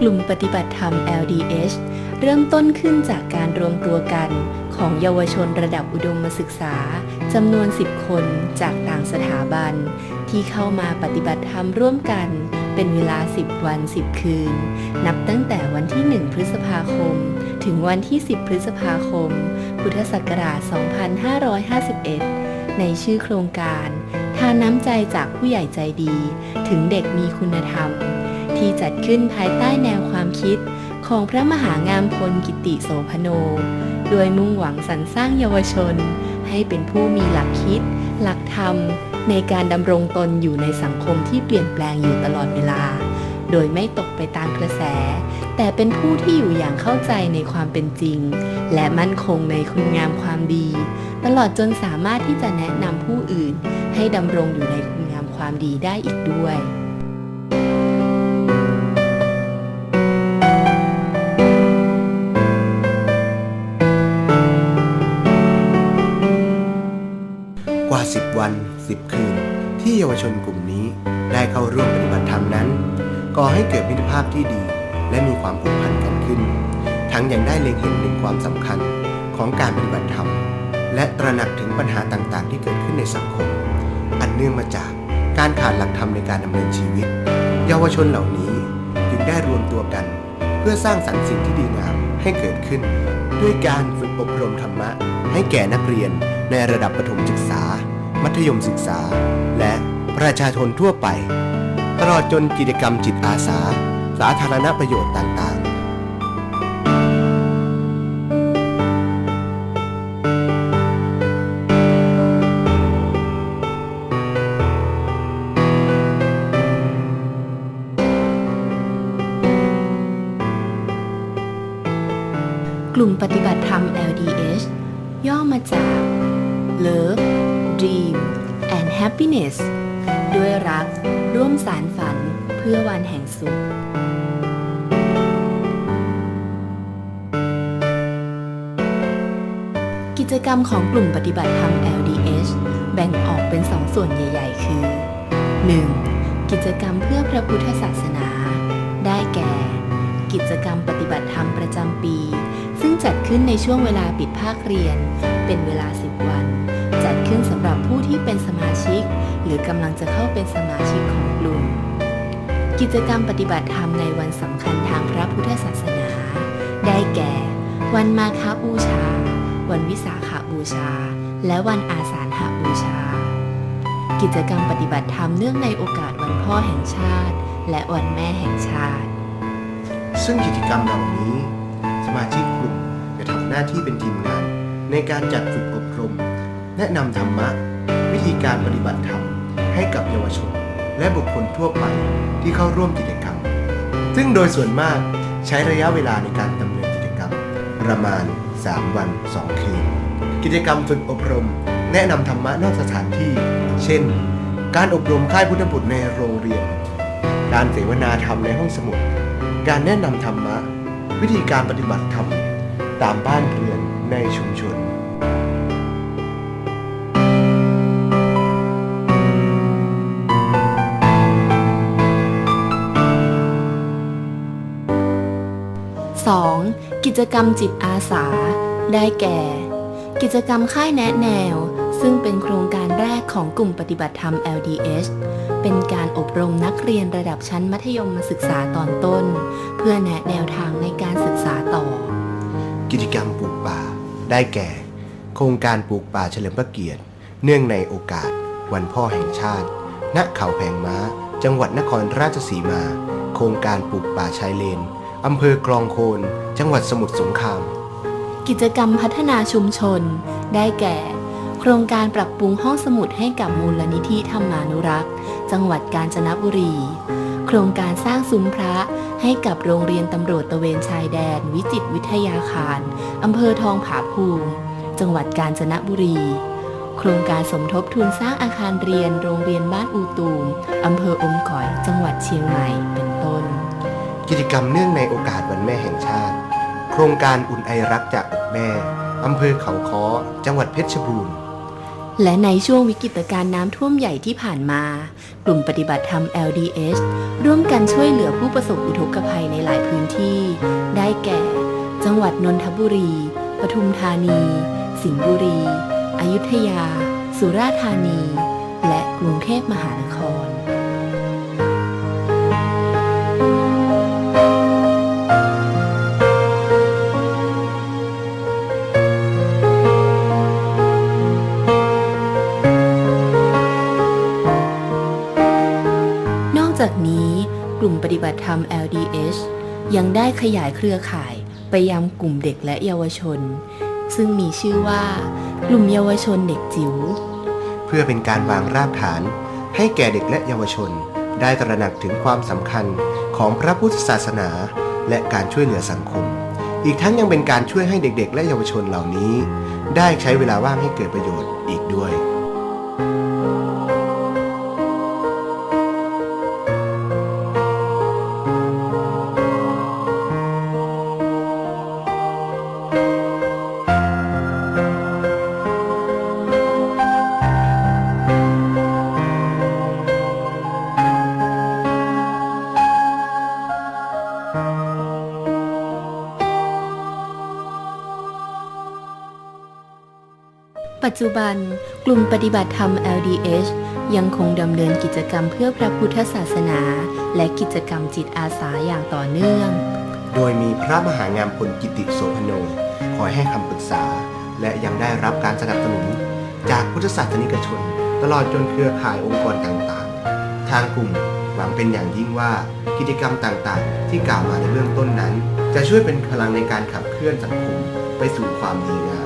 กลุ่มปฏิบัติธรรม LDH เริ่มต้นขึ้นจากการรวมตัวกันของเยาวชนระดับอุดมศึกษาจำนวน 10 คนจากต่างสถาบัน ที่เข้ามาปฏิบัติธรรมร่วมกัน เป็นเวลา 10 วัน 10 คืน นับตั้งแต่วันที่ 1 พฤษภาคม ถึงวันที่ 10 พฤษภาคม พุทธศักราช 2551 ในชื่อโครงการ ทานน้ำใจจากผู้ใหญ่ใจดี ถึงเด็กมีคุณธรรม ที่จัดขึ้นภายใต้แนวความคิดของพระมหางามพลกิติโสพโน โดยมุ่งหวังสรรสร้างเยาวชน ให้เป็นผู้มีหลักคิด หลักธรรม ในการดำรงตนอยู่ในสังคมที่เปลี่ยนแปลงอยู่ตลอดเวลา โดยไม่ตกไปตามกระแส แต่เป็นผู้ที่อยู่อย่างเข้าใจในความเป็นจริง และมั่นคงในคุณงามความดี ตลอดจนสามารถที่จะแนะนำผู้อื่น ให้ดำรงอยู่ในคุณงามความดีได้อีกด้วย 10 วัน 10 คืน ที่เยาวชนกลุ่มนี้ได้เข้าร่วมปฏิบัติธรรมนั้นก่อให้เกิดมิตรภาพที่ดี และมีความผูกพันกันขึ้น ทั้งยังได้เล็งเห็นถึงความสำคัญของการปฏิบัติธรรม และตระหนักถึงปัญหาต่างๆ ที่เกิดขึ้นในสังคม อันเนื่องมาจากการขาดหลักธรรมในการดำเนินชีวิต เยาวชนเหล่านี้จึงได้รวมตัวกัน เพื่อสร้างสรรค์สิ่งที่ดีงามให้เกิดขึ้น ด้วยการฝึกอบรมธรรมะให้แก่นักเรียนในระดับประถมศึกษา มัธยมศึกษา และประชาชนทั่วไป ตลอดจนกิจกรรมจิตอาสา สาธารณประโยชน์ต่างๆกลุ่มปฏิบัติธรรม LDH ย่อมาจาก Love D Happiness ด้วยรักร่วมสารฝันเพื่อวันแห่งสุข กิจกรรมของกลุ่มปฏิบัติธรรม LDH แบ่งออกเป็นสองส่วนใหญ่ ๆ คือ 1. กิจกรรมเพื่อพระพุทธศาสนา ได้แก่ กิจกรรมปฏิบัติธรรมประจำปี ซึ่งจัดขึ้นในช่วงเวลาปิดภาคเรียน เป็นเวลา 10 วัน จัดขึ้นสำหรับผู้ที่เป็นสมาชิก หรือกำลังจะเข้าเป็นสมาชิกของกลุ่ม กิจกรรมปฏิบัติธรรมในวันสำคัญทางพระพุทธศาสนา ได้แก่ วันมาฆบูชา วันวิสาขบูชา และวันอาสาฬหาบูชา กิจกรรมปฏิบัติธรรมเนื่องในโอกาสวันพ่อแห่งชาติ และวันแม่แห่งชาติ ซึ่งกิจกรรมเหล่านี้ สมาชิกกลุ่มจะทำหน้าที่เป็นทีมงานในการจัดฝึกอบรม แนะนำธรรมะ วิธีการปฏิบัติธรรม ให้กับเยาวชน และบุคคลทั่วไปที่เข้าร่วมกิจกรรม ซึ่งโดยส่วนมากใช้ระยะเวลาในการดำเนินกิจกรรม ประมาณ 3 วัน 2 คืน กิจกรรมฝึกอบรม แนะนำธรรมะนอกสถานที่ เช่น การอบรมค่ายพุทธบุตรในโรงเรียน การเสวนาธรรมในห้องสมุด การแนะนำธรรมะ วิธีการปฏิบัติธรรม ตามบ้านเรือนในชุมชน 2. กิจกรรมจิตอาสา ได้แก่ กิจกรรมค่ายแนะแนว ซึ่งเป็นโครงการแรกของกลุ่มปฏิบัติธรรม LDH เป็นการอบรมนักเรียนระดับชั้นมัธยมศึกษาตอนต้น เพื่อแนะแนวทางในการศึกษาต่อ กิจกรรมปลูกป่า ได้แก่ โครงการปลูกป่าเฉลิมพระเกียรติ เนื่องในโอกาส วันพ่อแห่งชาติ ณเขาแผงม้า จังหวัดนครราชสีมา โครงการปลูกป่าชายเลน อำเภอกลองโคน จังหวัดสมุทรสงคราม กิจกรรมพัฒนาชุมชน ได้แก่ โครงการปรับปรุงห้องสมุดให้กับมูลนิธิธรรมานุรักษ์ จังหวัดกาญจนบุรี โครงการสร้างซุ้มพระให้กับโรงเรียนตำรวจตะเวนชายแดน วิจิตวิทยาคารอำเภอทองผาภูมิ จังหวัดกาญจนบุรี โครงการสมทบทุนสร้างอาคารเรียนโรงเรียนบ้านอูตูมอำเภออมก๋อย จังหวัดเชียงใหม่ เป็นต้น กิจกรรมเนื่องในโอกาสวันแม่แห่งชาติ โครงการอุ่นไอรักจากอกแม่อำเภอเขาค้อจังหวัดเพชรบูรณ์และในช่วงวิกฤตการณ์น้ำท่วมใหญ่ที่ผ่านมา กลุ่มปฏิบัติธรรม LDS ร่วมกันช่วยเหลือผู้ประสบอุทกภัยในหลายพื้นที่ ได้แก่ จังหวัดนนทบุรี ปทุมธานี สิงห์บุรี อยุธยา สุราษฎร์ธานี และกรุงเทพมหานคร จากนี้กลุ่มปฏิบัติธรรม LDH ยังได้ขยายเครือข่ายไปยังกลุ่มเด็กและเยาวชน ซึ่งมีชื่อว่า กลุ่มเยาวชนเด็กจิ๋ว เพื่อเป็นการวางรากฐานให้แก่เด็กและเยาวชน ได้ตระหนักถึงความสำคัญของพระพุทธศาสนา และการช่วยเหลือสังคม อีกทั้งยังเป็นการช่วยให้เด็กๆ และเยาวชนเหล่านี้ ได้ใช้เวลาว่างให้เกิดประโยชน์อีกด้วย ปัจจุบัน กลุ่มปฏิบัติธรรม LDH ยังคงดำเนินกิจกรรมเพื่อพระพุทธศาสนา และกิจกรรมจิตอาสาอย่างต่อเนื่อง โดยมีพระมหางามพลกิติโสพโนคอยให้คำปรึกษา และยังได้รับการสนับสนุน จากพุทธศาสนิกชน ตลอดจนเครือข่ายองค์กรต่างๆ ทางกลุ่มหวังเป็นอย่างยิ่งว่ากิจกรรมต่างๆ ที่กล่าวมาในเบื้องต้นนั้น จะช่วยเป็นพลังในการขับเคลื่อนสังคมไปสู่ความดีงาม